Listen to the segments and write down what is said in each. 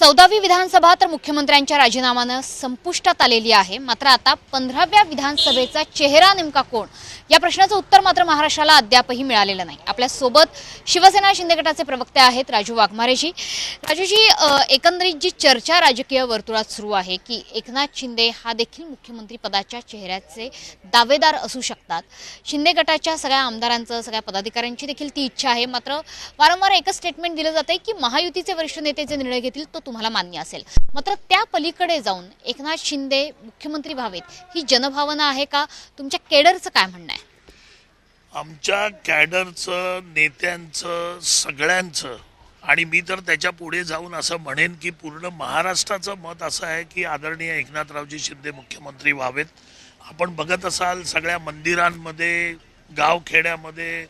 चौदावी विधानसभा तर मुख्यमंत्र्यांच्या राजीनाम्यानं संपुष्टात आलेली आहे. मात्र आता पंधराव्या विधानसभेचा चेहरा नेमका कोण? या प्रश्नाचं उत्तर मात्र महाराष्ट्राला अद्यापही मिळालेलं नाही. आपल्यासोबत शिवसेना शिंदे गटाचे प्रवक्ते आहेत राजू वाघमारेजी. राजूजी एकंदरीत जी चर्चा राजकीय वर्तुळात सुरू आहे की एकनाथ शिंदे हा देखील मुख्यमंत्री पदाच्या चेहऱ्याचे दावेदार असू शकतात. शिंदे गटाच्या सगळ्या आमदारांचं सगळ्या पदाधिकाऱ्यांची देखील ती इच्छा आहे. मात्र वारंवार एकच स्टेटमेंट दिलं जाते की महायुतीचे वरिष्ठ नेते जे निर्णय घेतील तो तुम्हाला मान्य असेल. मात्र त्या पलीकडे जाऊन एकनाथ शिंदे मुख्यमंत्री व्हावेत ही जनभावना आहे का? तुमच्या केडरचं काय म्हणणं आहे? आमच्या कॅडरचं नेत्यांचं सगळ्यांचं आणि मी तर त्याच्या पुढे जाऊन असं म्हणेन की पूर्ण महाराष्ट्राचं मत असं आहे की आदरणीय एकनाथरावजी शिंदे मुख्यमंत्री व्हावेत. आपण बघत असाल सगळ्या मंदिरांमध्ये गावखेड्यामध्ये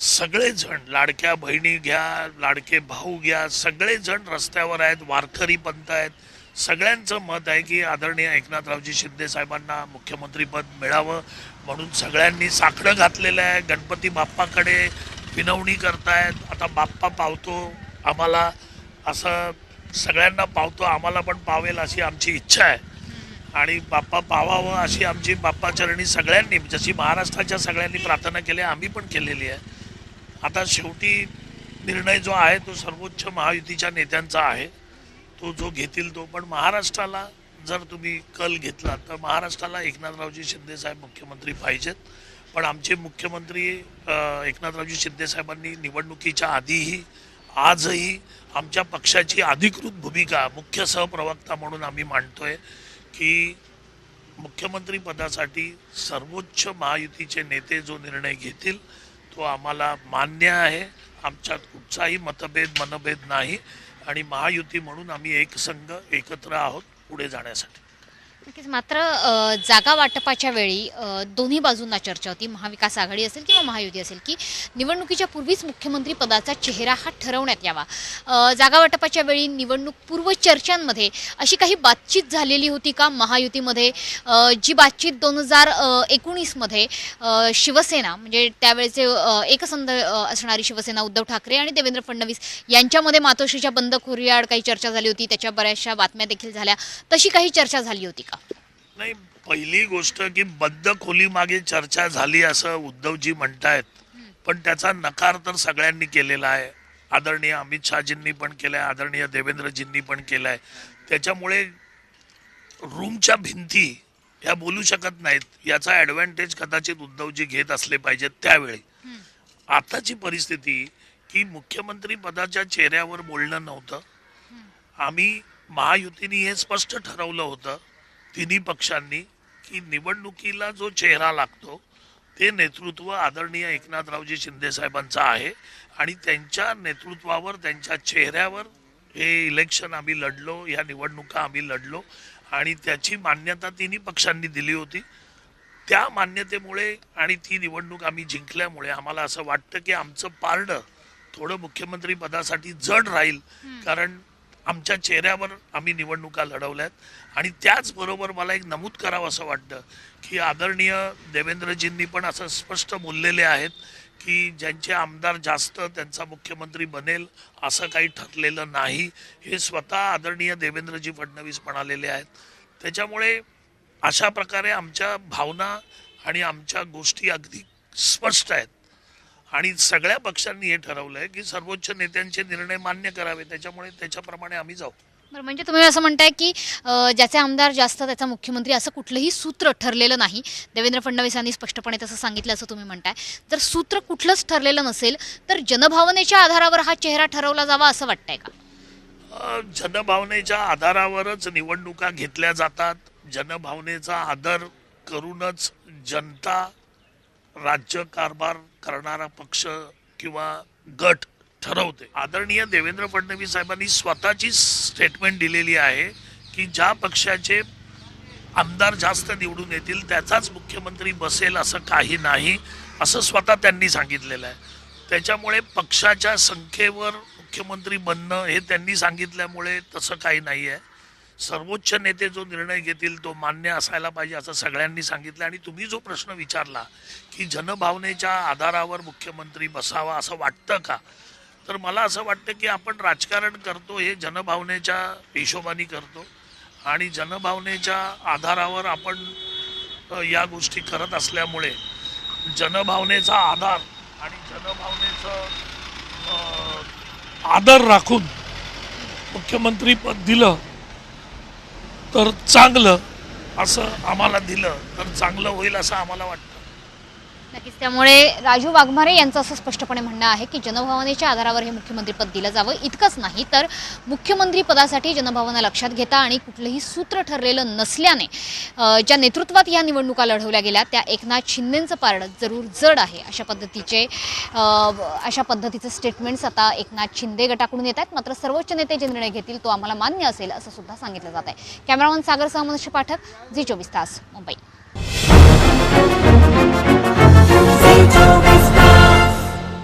सगळेजण लाडक्या बहिणी घ्या लाडके भाऊ घ्या सगळेजण रस्त्यावर आहेत वारकरी पंत आहेत. सगळ्यांचं मत आहे की आदरणीय एकनाथरावजी शिंदे साहेबांना मुख्यमंत्रीपद मिळावं. म्हणून सगळ्यांनी साकडं घातलेलं आहे. गणपती बाप्पाकडे विनवणी करतायत. आता बाप्पा पावतो आम्हाला. असं सगळ्यांना पावतो आम्हाला पण पावेल अशी आमची इच्छा आहे. आणि बाप्पा पावावं अशी आमची बाप्पाचरणी सगळ्यांनी जशी महाराष्ट्राच्या सगळ्यांनी प्रार्थना केली आहे, आम्ही पण केलेली आहे. आता शेवटी निर्णय जो आहे तो सर्वोच्च महायुतीच्या नेत्यांचा आहे. तो जो घेतील तो पण महाराष्ट्राला जर तुम्ही कल घेतला तर महाराष्ट्राला एकनाथरावजी शिंदेसाहेब मुख्यमंत्री पाहिजेत. पण आमचे मुख्यमंत्री एकनाथरावजी शिंदेसाहेबांनी निवडणुकीच्या आधीही आजही आमच्या पक्षाची अधिकृत भूमिका मुख्य सहप्रवक्ता म्हणून आम्ही मांडतोय की मुख्यमंत्री पदासाठी सर्वोच्च महायुतीचे नेते जो निर्णय घेतील तो आम्हाला मान्य आहे. आमच्यात कुठचाही मतभेद मनभेद नाही. आणि महायुती म्हणून आम्ही एक संघ एकत्र आहोत पुढे जाण्यासाठी. नक्कीच. मात्र जागा वाटपाच्या वेळी दोन्ही बाजूंना चर्चा होती. महाविकास आघाडी असेल किंवा महायुती असेल की निवडणुकीच्या पूर्वीच मुख्यमंत्री पदाचा चेहरा हा ठरवण्यात यावा. जागा वाटपाच्या वेळी निवडणूक पूर्व चर्चांमध्ये अशी काही बातचीत झालेली होती का? महायुतीमध्ये जी बातचीत दोन हजार एकोणीसमध्ये शिवसेना म्हणजे त्यावेळेचे एकसंध असणारी शिवसेना उद्धव ठाकरे आणि देवेंद्र फडणवीस यांच्यामध्ये मातोश्रीच्या बंदखोरीआड काही चर्चा झाली होती. त्याच्या बऱ्याचशा बातम्या देखील झाल्या. तशी काही चर्चा झाली होती का? नाही पहिली गोष्ट की बद्ध खोली मागे चर्चा झाली असं उद्धवजी म्हणतायत. पण त्याचा नकार तर सगळ्यांनी केलेला आहे. आदरणीय अमित शहाजींनी पण केलाय आदरणीय देवेंद्रजींनी पण केलाय. त्याच्यामुळे रूमच्या भिंती ह्या बोलू शकत नाहीत. याचा ॲडव्हान्टेज कदाचित उद्धवजी घेत असले पाहिजेत त्यावेळी. आताची परिस्थिती की मुख्यमंत्री पदाच्या चेहऱ्यावर बोलणं नव्हतं. आम्ही महायुतीने हे स्पष्ट ठरवलं होतं. तिन्ही पक्षांनी की निवडणुकीला जो चेहरा लागतो ते नेतृत्व आदरणीय एकनाथरावजी शिंदे साहेबांचं आहे आणि त्यांच्या नेतृत्वावर त्यांच्या चेहऱ्यावर हे इलेक्शन आम्ही लढलो या निवडणुका आम्ही लढलो आणि त्याची मान्यता तिन्ही पक्षांनी दिली होती. त्या मान्यतेमुळे आणि ती निवडणूक आम्ही जिंकल्यामुळे आम्हाला असं वाटतं की आमचं पारडं थोडं मुख्यमंत्री पदासाठी जड राहील. कारण आमच्या चेहऱ्यावर आम्ही निवडणुका लढवल्यात. आणि त्याचबरोबर मला एक नमूद करावं असं वाटतं की आदरणीय देवेंद्रजींनी पण असं स्पष्ट बोललेले आहेत की ज्यांचे आमदार जास्त त्यांचा मुख्यमंत्री बनेल असं काही ठरलेलं नाही. हे स्वतः आदरणीय देवेंद्रजी फडणवीस म्हणालेले आहेत. त्याच्यामुळे अशा प्रकारे आमच्या भावना आणि आमच्या गोष्टी अगदी स्पष्ट आहेत. आणि सगळ्या पक्षांनी हे ठरवलंय की सर्वोच्च नेत्यांचे निर्णय मान्य करावे. त्याच्यामुळे त्याच्याप्रमाणे आम्ही जाऊ. बरं म्हणजे तुम्ही असं म्हणताय की अ, ज्याचे आमदार जास्त त्याचा मुख्यमंत्री असं कुठलंही सूत्र ठरलेलं नाही. देवेंद्र फडणवीसांनी स्पष्टपणे तसं सांगितलं असं तुम्ही म्हणताय. जर सूत्र कुठलंच ठरलेलं नसेल तर जनभावनेच्या आधारावर हा चेहरा ठरवला जावा असं वाटतंय का? अ, जनभावनेच्या आधारावरच निवडणुका घेतल्या जातात. जनभावनेचा आदर करूनच जनता राज्य कारभार करणारा पक्ष किंवा गट ठरवते. आदरणीय देवेंद्र फडणवीस साहेबांनी स्वतःची स्टेटमेंट दिलेली आहे की ज्या पक्षाचे आमदार जास्त निवडून येतील त्याचाच मुख्यमंत्री बसेल असं काही नाही असं स्वतः त्यांनी सांगितलेलं आहे. त्याच्यामुळे पक्षाच्या संख्येवर मुख्यमंत्री बनणं हे त्यांनी सांगितल्यामुळे तसं काही नाही आहे सर्वोच्च नेते जो निर्णय घेतील तो मान्य असायला पाहिजे असं सगळ्यांनी सांगितलं. आणि तुम्ही जो प्रश्न विचारला की जनभावनेच्या आधारावर मुख्यमंत्री बसावा असं वाटतं का? तर मला असं वाटतं की आपण राजकारण करतो हे जनभावनेच्या हिशोबाने करतो. आणि जनभावनेच्या आधारावर आपण या गोष्टी करत असल्यामुळे जनभावनेचा आधार आणि जनभावनेचं आदर राखून मुख्यमंत्री पद दिलं तर चांगलं असं आम्हाला दिलं तर चांगलं होईल असं आम्हाला वाटतं. नक्कीच. त्यामुळे राजू वाघमारे यांचं असं स्पष्टपणे म्हणणं आहे की जनभावनेच्या आधारावर हे मुख्यमंत्रीपद दिलं जावं. इतकंच नाही तर मुख्यमंत्री पदासाठी जनभावना लक्षात घेता आणि कुठलंही सूत्र ठरलेलं नसल्याने ज्या नेतृत्वात या निवडणुका लढवल्या गेल्या त्या एकनाथ शिंदेचं पारडं जरूर जड आहे. अशा पद्धतीचे अशा पद्धतीचे स्टेटमेंट्स आता एकनाथ शिंदे गटाकडून येत आहेत. मात्र सर्वोच्च नेते जे निर्णय घेतील तो आम्हाला मान्य असेल असं सुद्धा सांगितलं जात आहे. कॅमेरामन सागर मनुष्य पाठक झी चोवीस तास मुंबई.